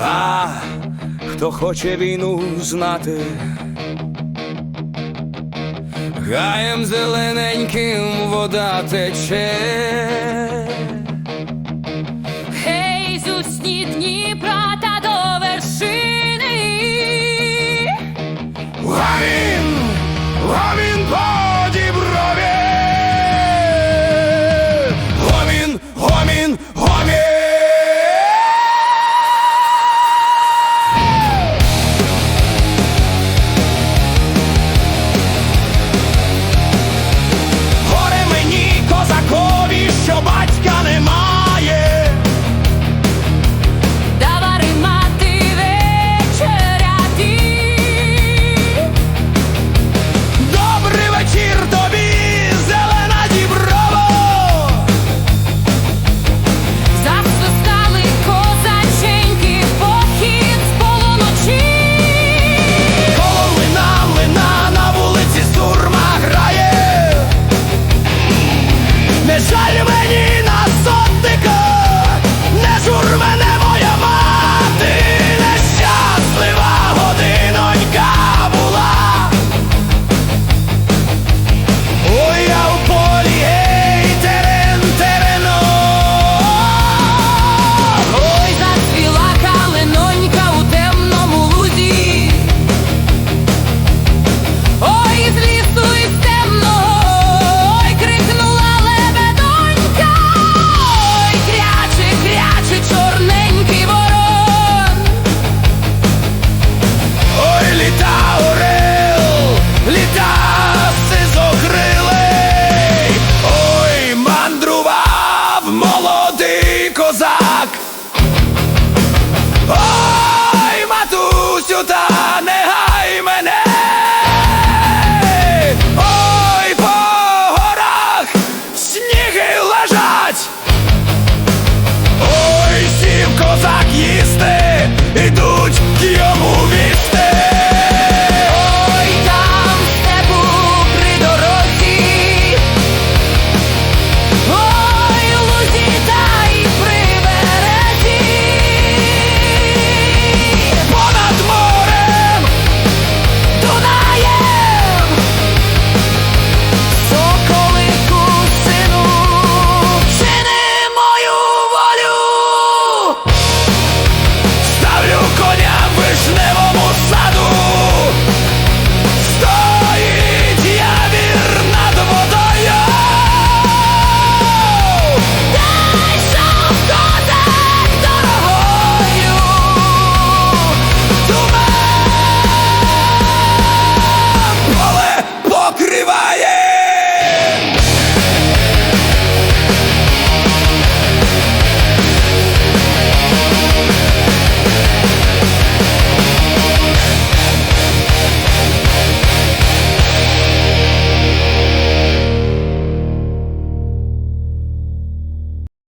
А хто хоче війну знати, гаєм зелененьким вода тече. Гей, зусні Дніпра contar.